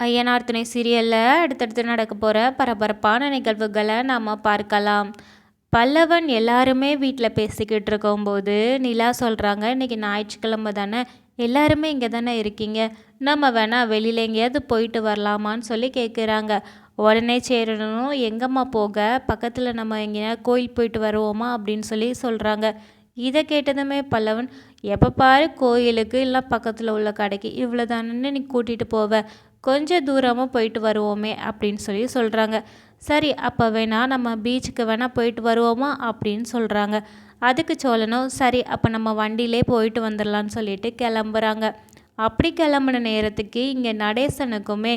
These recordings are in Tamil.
ஐயனார் துணை சீரியலில் அடுத்தடுத்து நடக்க போகிற பரபரப்பான நிகழ்வுகளை நாம் பார்க்கலாம். பல்லவன் எல்லாருமே வீட்டில் பேசிக்கிட்டு இருக்கும்போது நிலா சொல்கிறாங்க இன்றைக்கி ஞாயிற்றுக்கிழமை தானே எல்லாருமே இங்கே தானே இருக்கீங்க. நம்ம வேணால் வெளியில் எங்கேயாவது போயிட்டு வரலாமான்னு சொல்லி கேட்குறாங்க உடனே சேரணும் எங்கம்மா போக? பக்கத்தில் நம்ம எங்கேயா கோயில் போயிட்டு வருவோமா? அப்படின்னு சொல்லி சொல்கிறாங்க இதை கேட்டதுமே பல்லவன் எப்போ பாரு கோயிலுக்கு இல்லை பக்கத்தில் உள்ள கடைக்கு இவ்வளோ தானே நீ கூட்டிகிட்டு போவ. கொஞ்சம் தூரமாக போயிட்டு வருவோமே அப்படின்னு சொல்லி சொல்கிறாங்க சரி அப்போ வேணால் நம்ம பீச்சுக்கு வேணால் போயிட்டு வருவோமா அப்படின்னு சொல்கிறாங்க அதுக்கு சோழனும் சரி அப்போ நம்ம வண்டியிலே போயிட்டு வந்துடலான்னு சொல்லிட்டு கிளம்புறாங்க. அப்படி கிளம்புன நேரத்துக்கு இங்கே நடேசனுக்குமே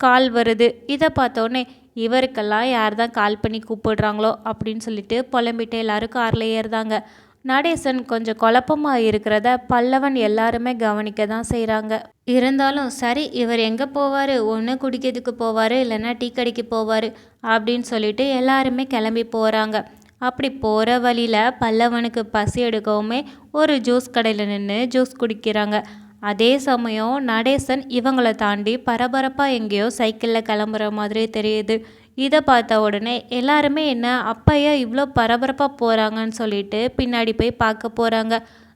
கால் வருது. இதை பார்த்தோன்னே இவருக்கெல்லாம் யார் தான் கால் பண்ணி கூப்பிடுறாங்களோ அப்படின்னு சொல்லிட்டு புலம்பிட்டு எல்லோரும் காரில் ஏறுதாங்க நடேசன் கொஞ்சம் குழப்பமாக இருக்கிறத பல்லவன் எல்லாருமே கவனிக்க தான் செய்கிறாங்க இருந்தாலும் சரி இவர் எங்கே போவார்? ஒன்று குடிக்கிறதுக்கு போவார் இல்லைன்னா டீ கடைக்கு போவார் அப்படின்னு சொல்லிட்டு எல்லாருமே கிளம்பி போகிறாங்க அப்படி போகிற வழியில் பல்லவனுக்கு பசி எடுக்கவுமே ஒரு ஜூஸ் கடையில் நின்று ஜூஸ் குடிக்கிறாங்க. அதே சமயம் நடேசன் இவங்களை தாண்டி பரபரப்பாக எங்கேயோ சைக்கிளில் கிளம்புற மாதிரி தெரியுது. இதை பார்த்த உடனே எல்லாருமே என்ன அப்பையா இவ்வளோ பரபரப்பாக போகிறாங்கன்னு சொல்லிட்டு பின்னாடி போய் பார்க்க போகிறாங்க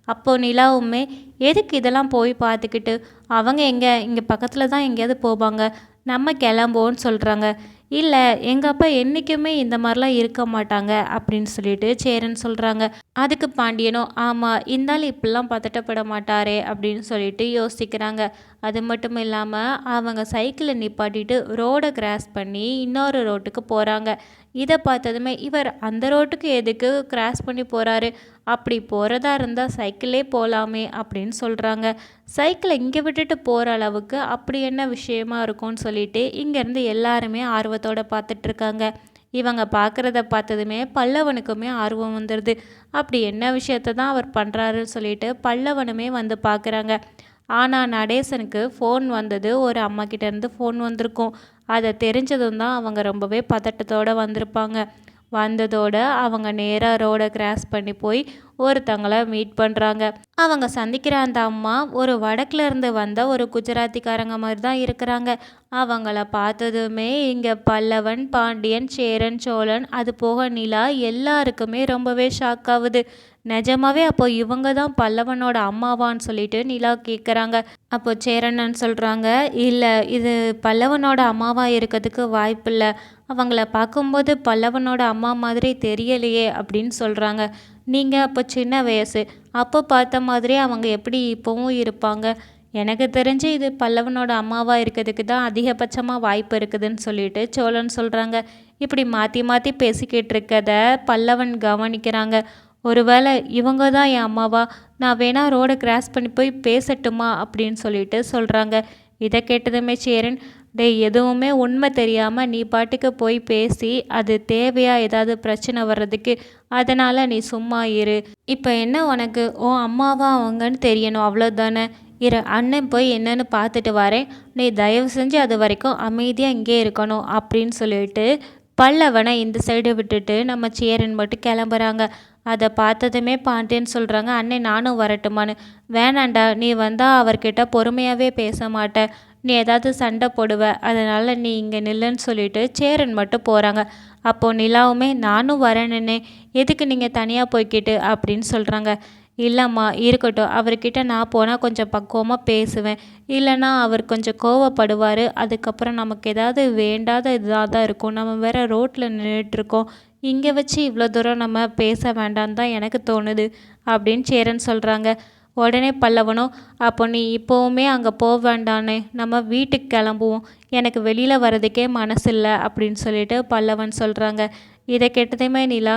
அப்போது நிலாவுமே எதுக்கு இதெல்லாம் போய் பார்த்துக்கிட்டு? அவங்க எங்கே? இங்கே பக்கத்தில் தான் எங்கேயாவது போவாங்க. நம்ம கிளம்புவோன்னு சொல்கிறாங்க இல்லை எங்கள் அப்பா என்றைக்குமே இந்த மாதிரிலாம் இருக்க மாட்டாங்க அப்படின்னு சொல்லிட்டு சேரன் சொல்கிறாங்க அதுக்கு பாண்டியனும் ஆமாம் இருந்தாலும் இப்படிலாம் பதட்டப்பட மாட்டாரே அப்படின்னு சொல்லிட்டு யோசிக்கிறாங்க. அது மட்டும் இல்லாமல் அவங்க சைக்கிளை நிப்பாட்டிட்டு ரோடை கிராஸ் பண்ணி இன்னொரு ரோட்டுக்கு போகிறாங்க இதை பார்த்ததுமே இவர் அந்த ரோட்டுக்கு எதுக்கு கிராஸ் பண்ணி போகிறாரு அப்படி போகிறதா இருந்தால் சைக்கிளே போகலாமே அப்படின்னு சொல்கிறாங்க சைக்கிளை இங்கே விட்டுட்டு போகிற அளவுக்கு அப்படி என்ன விஷயமா இருக்கும்னு சொல்லிட்டு இங்கேருந்து எல்லாருமே ஆர்வத்தோடு பார்த்துட்ருக்காங்க இவங்க பார்க்குறத பார்த்ததுமே பல்லவனுக்குமே ஆர்வம் வந்துடுது அப்படி என்ன விஷயத்த தான் அவர் பண்ணுறாருன்னு சொல்லிட்டு பல்லவனுமே வந்து பார்க்குறாங்க. ஆனால் நடேசனுக்கு ஃபோன் வந்தது ஒரு அம்மா கிட்டேருந்து ஃபோன் வந்திருக்கும். அதை தெரிஞ்சதும் தான் அவங்க ரொம்பவே பதட்டத்தோடு வந்திருப்பாங்க. வந்ததோட அவங்க நேராக ரோடை கிராஸ் பண்ணி போய் ஒருத்தங்களை மீட் பண்ணுறாங்க அவங்க சந்திக்கிற அந்த அம்மா ஒரு வடக்குல இருந்து வந்த ஒரு குஜராத்திக்காரங்க மாதிரி தான் இருக்கிறாங்க. அவங்கள பார்த்ததுமே இங்கே பல்லவன் பாண்டியன் சேரன் சோழன் அது போக நிலா எல்லாருக்குமே ரொம்பவே ஷாக் ஆகுது. நிஜமாவே அப்போ இவங்க தான் பல்லவனோட அம்மாவான்னு சொல்லிட்டு நிலா கேட்குறாங்க அப்போ சேரண்ணன் சொல்கிறாங்க இல்லை இது பல்லவனோட அம்மாவாக இருக்கிறதுக்கு வாய்ப்பு இல்லை அவங்கள பார்க்கும்போது பல்லவனோட அம்மா மாதிரி தெரியலையே அப்படின்னு சொல்கிறாங்க நீங்கள் அப்போ சின்ன வயசு அப்போ பார்த்த மாதிரி அவங்க எப்படி இப்போவும் இருப்பாங்க? எனக்கு தெரிஞ்சு இது பல்லவனோட அம்மாவாக இருக்கிறதுக்கு தான் அதிகபட்சமாக வாய்ப்பு இருக்குதுன்னு சொல்லிட்டு சோழன் சொல்கிறாங்க இப்படி மாற்றி மாற்றி பேசிக்கிட்டு இருக்கதை பல்லவன் கவனிக்கிறாங்க. ஒருவேளை இவங்க தான் என் அம்மாவா? நான் வேணால் ரோடை கிராஸ் பண்ணி போய் பேசட்டுமா? அப்படின்னு சொல்லிட்டு சொல்கிறாங்க இதை கேட்டதுமே சேரன் டேய் எதுவுமே உண்மை தெரியாமல் நீ பாட்டுக்கு போய் பேசி அது தேவையா? ஏதாவது பிரச்சனை வர்றதுக்கு அதனால் நீ சும்மா இரு. இப்போ என்ன உனக்கு? ஓ அம்மாவா அவங்கன்னு தெரியணும் அவ்வளோதானே இரு அண்ணன் போய் என்னன்னு பார்த்துட்டு வரேன். நீ தயவு செஞ்சு அது வரைக்கும் அமைதியாக இங்கே இருக்கணும் அப்படின்னு சொல்லிட்டு பல்லவனை இந்த சைடு விட்டுட்டு நம்ம சேரன் மட்டும் கிளம்புறாங்க. அதை பார்த்ததுமே பாண்டியன் சொல்கிறாங்க அண்ணே நானும் வரட்டுமான்னு. வேணாண்டா நீ வந்தால் அவர்கிட்ட பொறுமையாகவே பேச மாட்ட. நீ ஏதாவது சண்டை போடுவ. அதனால் நீ இங்கே நில்லுன்னு சொல்லிட்டு சேரன் மட்டும் போகிறாங்க அப்போது நிலாவுமே நானும் வரேன்னு எதுக்கு நீங்கள் தனியாக போய்கிட்டு அப்படின்னு சொல்கிறாங்க இல்லைம்மா இருக்கட்டும். அவர்கிட்ட நான் போனால் கொஞ்சம் பக்குவமாக பேசுவேன். இல்லைன்னா அவர் கொஞ்சம் கோவப்படுவார். அதுக்கப்புறம் நமக்கு ஏதாவது வேண்டாத இதாக தான் இருக்கும். நம்ம வேறு ரோட்டில் நின்றுட்டுருக்கோம் இங்கே வச்சு இவ்வளோ தூரம் நம்ம பேச வேண்டான்னு தான் எனக்கு தோணுது. அப்படின்னு சேரன் சொல்கிறாங்க உடனே பல்லவனும் அப்போ நீ இப்போவுமே அங்கே போக வேண்டானே நம்ம வீட்டுக்கு கிளம்புவோம். எனக்கு வெளியில் வர்றதுக்கே மனசில்லை இல்லை அப்படின்னு சொல்லிட்டு பல்லவன் சொல்கிறாங்க இதை கெட்டதுமே நிலா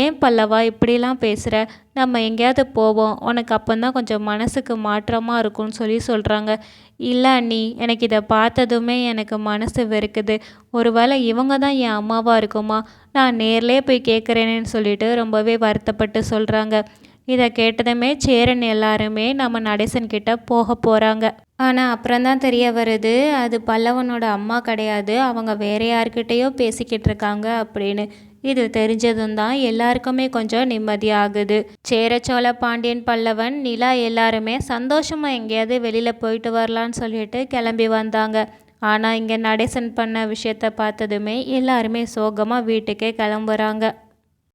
ஏன் பல்லவா இப்படிலாம் பேசுகிற நம்ம எங்கேயாவது போவோம். உனக்கு அப்போந்தான் கொஞ்சம் மனசுக்கு மாற்றமாக இருக்கும்னு சொல்லி சொல்கிறாங்க இல்லை அண்ணி எனக்கு இதை பார்த்ததுமே எனக்கு மனசு வெறுக்குது. ஒருவேளை இவங்க தான் என் அம்மாவாக இருக்குமா? நான் நேர்லேயே போய் கேட்குறேனேன்னு சொல்லிட்டு ரொம்பவே வருத்தப்பட்டு சொல்கிறாங்க இதை கேட்டதுமே சேரன் எல்லாருமே நம்ம நடேசன் கிட்ட போக போகிறாங்க ஆனால் அப்புறம்தான் தெரிய வருது அது பல்லவனோட அம்மா கிடையாது அவங்க வேற யார்கிட்டேயோ பேசிக்கிட்டு இருக்காங்க அப்படின்னு. இது தெரிஞ்சதும் தான் எல்லாருக்குமே கொஞ்சம் நிம்மதியாகுது சேரச்சோழ பாண்டியன் பல்லவன் நிலா எல்லாருமே சந்தோஷமாக எங்கேயாவது வெளியில் போயிட்டு வரலான்னு சொல்லிட்டு கிளம்பி வந்தாங்க. ஆனால் இங்கே நடேசன் பண்ண விஷயத்த பார்த்ததுமே எல்லாருமே சோகமாக வீட்டுக்கே கிளம்புறாங்க.